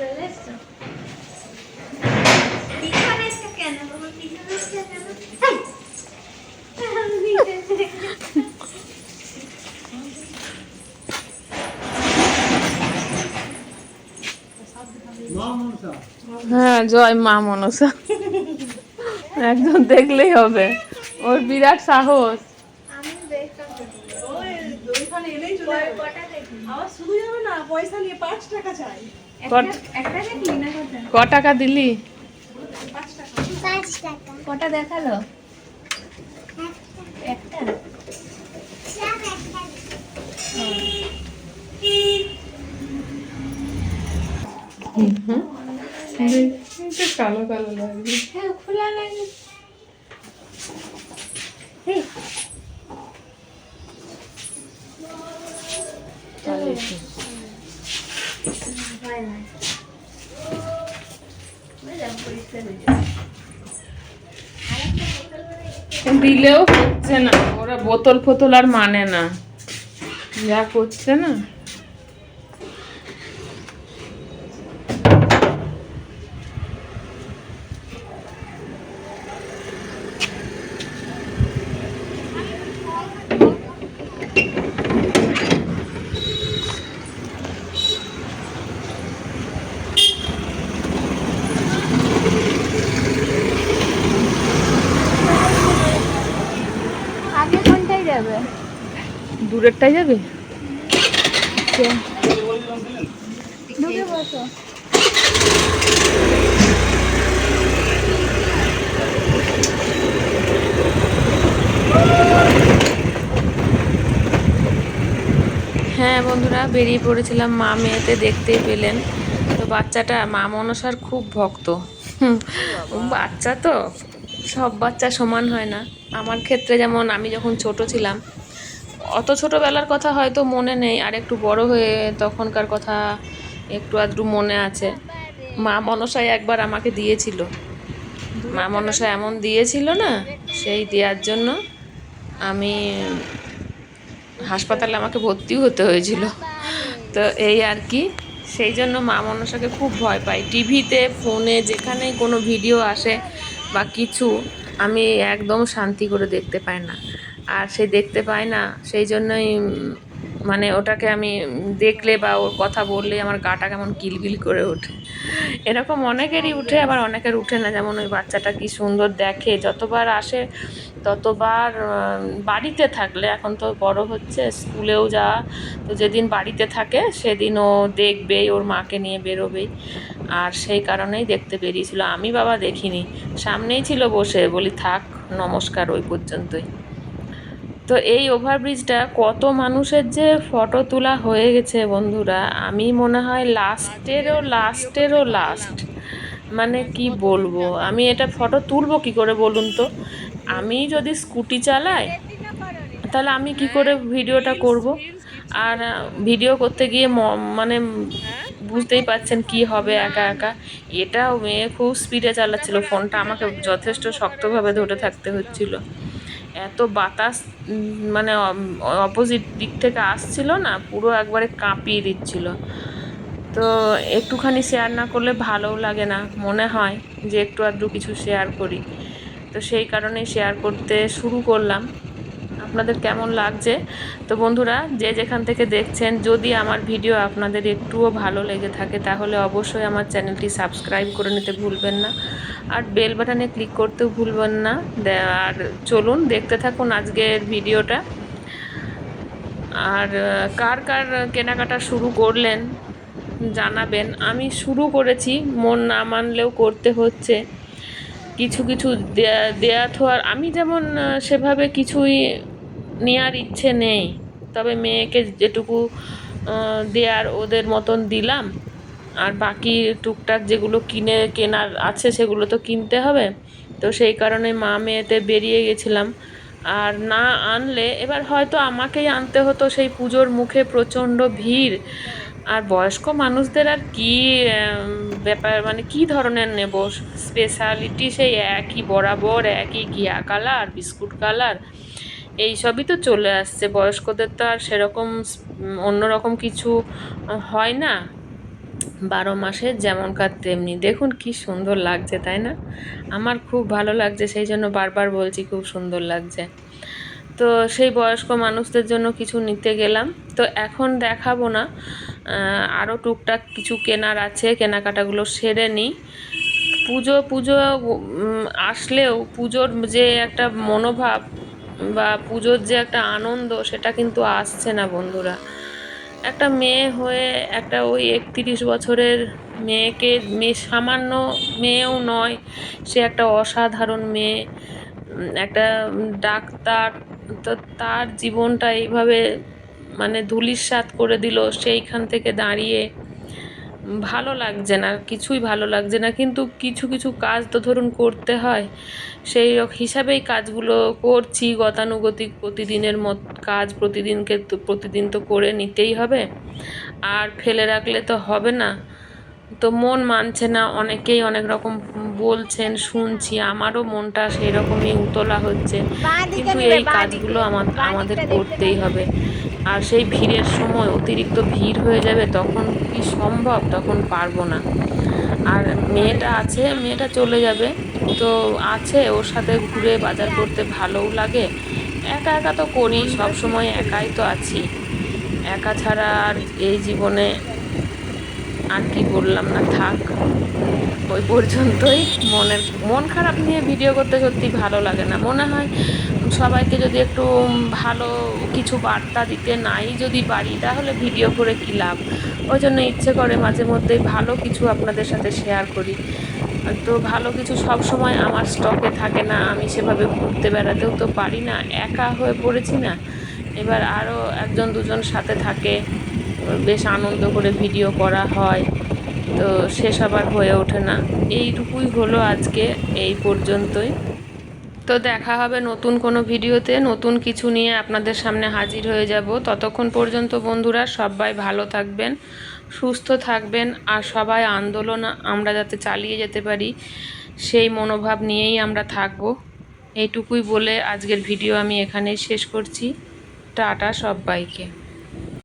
চলে এসছো পিছনে এসছো কেন বাবা পিছনে এসছো কেন হ্যাঁ জয় মা মনসা। একজন দেখলেই হবে। ওর বিরাট সাহস। এলেই চলে যাবে। শুধু না পয়সা নিয়ে পাঁচ টাকা চাই। ক টাকা দিলি? কটা দেখাল? একটা? কালো কালো লাগবে হ্যাঁ খোলা লাগে এই, হয় না। হয়ে যাবে, পরিষ্কার হয়ে যাবে। আরেকটা বোতল করে রেখে দিলেও হচ্ছে না ওরা বোতল ফোতল আর মানে না। যা করছে না। যাবে? দূরেরটাই যাবে? বসো। হ্যাঁ বন্ধুরা, বেরিয়ে পড়েছিলাম মা মেয়েতে, দেখতেই পেলেন। তো বাচ্চাটা, মা মনসার খুব ভক্ত। বাচ্চা তো, সব বাচ্চা সমান হয় না। আমার ক্ষেত্রে যেমন আমি যখন ছোট ছিলাম, অত ছোটোবেলার কথা হয়তো মনে নেই, আর একটু বড় হয়ে তখনকার কথা একটু আধটু মনে আছে। মা মনসাই একবার আমাকে দিয়েছিল। মা মনসা এমন দিয়েছিল না, সেই দেওয়ার জন্য আমি হাসপাতালে আমাকে ভর্তিও হতে হয়েছিল। তো এই আর কি, সেই জন্য মা মনসাকে খুব ভয় পাই টিভিতে, ফোনে যেখানে কোনো ভিডিও আসে বা কিছু আমি একদম শান্তি করে দেখতে পাই না। আর সে দেখতে পাই না, সেই জন্যই মানে ওটাকে আমি দেখলে বা ওর কথা বললে আমার গাটা কেমন কিলবিল করে ওঠে। এরকম অনেকেরই উঠে, আবার অনেকের উঠে না। যেমন ওই বাচ্চাটা কি সুন্দর দেখে, যতবার আসে, ততবার বাড়িতে থাকলে, এখন তো বড় হচ্ছে, স্কুলেও যা তো যেদিন বাড়িতে থাকে, সেদিন ও দেখবেই, ওর মাকে নিয়ে বেরোবেই। আর সেই কারণেই দেখতে বেরিয়েছিল। আমি বাবা দেখিনি। সামনেই ছিল বসে। বলি, থাক, নমস্কার ওই পর্যন্তই। তো এই ওভারব্রিজটা কত মানুষের যে ফটো তোলা হয়ে গেছে বন্ধুরা, আমি মনে হয় লাস্টেরও লাস্টেরও লাস্ট মানে কি বলব, আমি এটা ফটো তুলবো কি করে বলুন তো? আমি যদি স্কুটি চালাই, তাহলে আমি কি করে ভিডিওটা করব? আর ভিডিও করতে গিয়ে মানে বুঝতেই পাচ্ছেন কি হবে একা একা। এটাও মেয়ে খুব স্পিডে চালাচ্ছিল, ফোনটা আমাকে যথেষ্ট শক্তভাবে ধরে থাকতে হচ্ছিল। এত বাতাস মানে অপোজিট দিক থেকে আসছিল না, পুরো একবারে কাঁপিয়ে দিচ্ছিল। তো একটুখানি শেয়ার না করলে ভালোও লাগে না, মনে হয় যে একটু আধটু কিছু শেয়ার করি। তো সেই কারণেই শেয়ার করতে শুরু করলাম। আপনাদের কেমন লাগছে? তো বন্ধুরা, যে যেখান থেকে দেখছেন, যদি আমার ভিডিও আপনাদের একটুও ভালো লেগে থাকে, তাহলে অবশ্যই আমার চ্যানেলটি সাবস্ক্রাইব করে নিতে ভুলবেন না। আর বেল বাটনে ক্লিক করতেও ভুলবেন না। আর চলুন, দেখতে থাকুন আজকের ভিডিওটা। আর, কার কার কেনাকাটা শুরু করলেন, জানাবেন। আমি শুরু করেছি, মন না মানলেও করতে হচ্ছে। কিছু কিছু দেয়া দেয়া, থোয়ার, আমি যেমন সেভাবে কিছুই নেওয়ার ইচ্ছে নেই। তবে মেয়েকে যেটুকু দেয়ার ওদের মতন দিলাম। আর বাকি টুকটাক যেগুলো কিনে, কেনার আছে সেগুলো তো কিনতে হবে। তো সেই কারণে মা মেয়েতে বেরিয়ে গেছিলাম। আর না আনলে এবার হয়তো আমাকেই আনতে হতো সেই পুজোর মুখে প্রচণ্ড ভিড়। আর বয়স্ক মানুষদের আর কি ব্যাপার মানে কি ধরনের নেব? স্পেশালিটি সেই একই, বরাবর একই ঘিয়া কালার, বিস্কুট কালার। এই সবই তো চলে আসছে। বয়স্কদের তো আর সেরকম অন্যরকম কিছু হয় না। বারো মাসে যেমনকার তেমনি। দেখুন কি সুন্দর লাগছে, তাই না? আমার খুব ভালো লাগছে, সেই জন্য বারবার বলছি খুব সুন্দর লাগছে। তো সেই বয়স্ক মানুষদের জন্য কিছু নিতে গেলাম। তো এখন দেখাবো না। আরও টুকটাক কিছু কেনার আছে, কেনাকাটাগুলো সেরে নিই। পুজো পুজো আসলেও পুজোর যে একটা মনোভাব বা পুজোর যে একটা আনন্দ, সেটা কিন্তু আসছে না বন্ধুরা। একটা মেয়ে হয়ে একটা ওই একত্রিশ বছরের মেয়েকে মেয়ে সামান্য মেয়েও নয়, সে একটা অসাধারণ মেয়ে, একটা ডাক্তার, তো তার জীবনটা এইভাবে মানে ধূলিসাৎ করে দিল, সেইখান থেকে দাঁড়িয়ে ভালো লাগছে না কিছুই ভালো লাগছে না কিন্তু কিছু কিছু কাজ তো ধরুন করতে হয়। সেই হিসাবেই কাজগুলো করছি গতানুগতিক প্রতিদিনের মত কাজ প্রতিদিনকে তো প্রতিদিন তো করে নিতেই হবে। আর ফেলে রাখলে তো হবে না। তো মন মানছে না অনেকেই অনেক রকম বলছেন শুনছি আমারও মনটা সেই রকমই উতলা হচ্ছে। কিন্তু এই কাজগুলো আমা- আমাদের করতেই হবে। আর সেই ভিড়ের সময় অতিরিক্ত ভিড় হয়ে যাবে, তখন কি সম্ভব? তখন পারব না। আর মেয়েটা আছে, মেয়েটা চলে যাবে। তো আছে, ওর সাথে ঘুরে বাজার করতে ভালোও লাগে। একা একা তো করি, সব সময় একাই তো আছি। একা ছাড়া আর এই জীবনে আর কি বললাম না, থাক। ওই পর্যন্তই। মনের, মন খারাপ নিয়ে ভিডিও করতে সত্যি ভালো লাগে না। মনে হয় সবাইকে যদি একটু ভালো কিছু বার্তা দিতে নাই যদি পারি, তাহলে ভিডিও করে কী লাভ? ওই জন্য ইচ্ছে করে মাঝে মধ্যেই ভালো কিছু আপনাদের সাথে শেয়ার করি। তো ভালো কিছু সব সময় আমার স্টকে থাকে না, আমি সেভাবে ঘুরতে বেড়াতেও তো পারি না, একা হয়ে পড়েছি না। এবার আরও একজন দুজন সাথে থাকে, বেশ আনন্দ করে ভিডিও করা হয়, তো সেসব আর হয়ে ওঠে না। এইটুকুই হলো আজকে, এই পর্যন্তই। তো দেখা হবে নতুন কোনো ভিডিওতে। নতুন কিছু নিয়ে আপনাদের সামনে হাজির হয়ে যাব। ততক্ষণ পর্যন্ত বন্ধুরা সবাই ভালো থাকবেন, সুস্থ থাকবেন আর সবাই আন্দোলন আমরা যাতে চালিয়ে যেতে পারি, সেই মনোভাব নিয়েই আমরা থাকব। এইটুকুই বলে আজকের ভিডিও আমি এখানেই শেষ করছি। টাটা সবাইকে।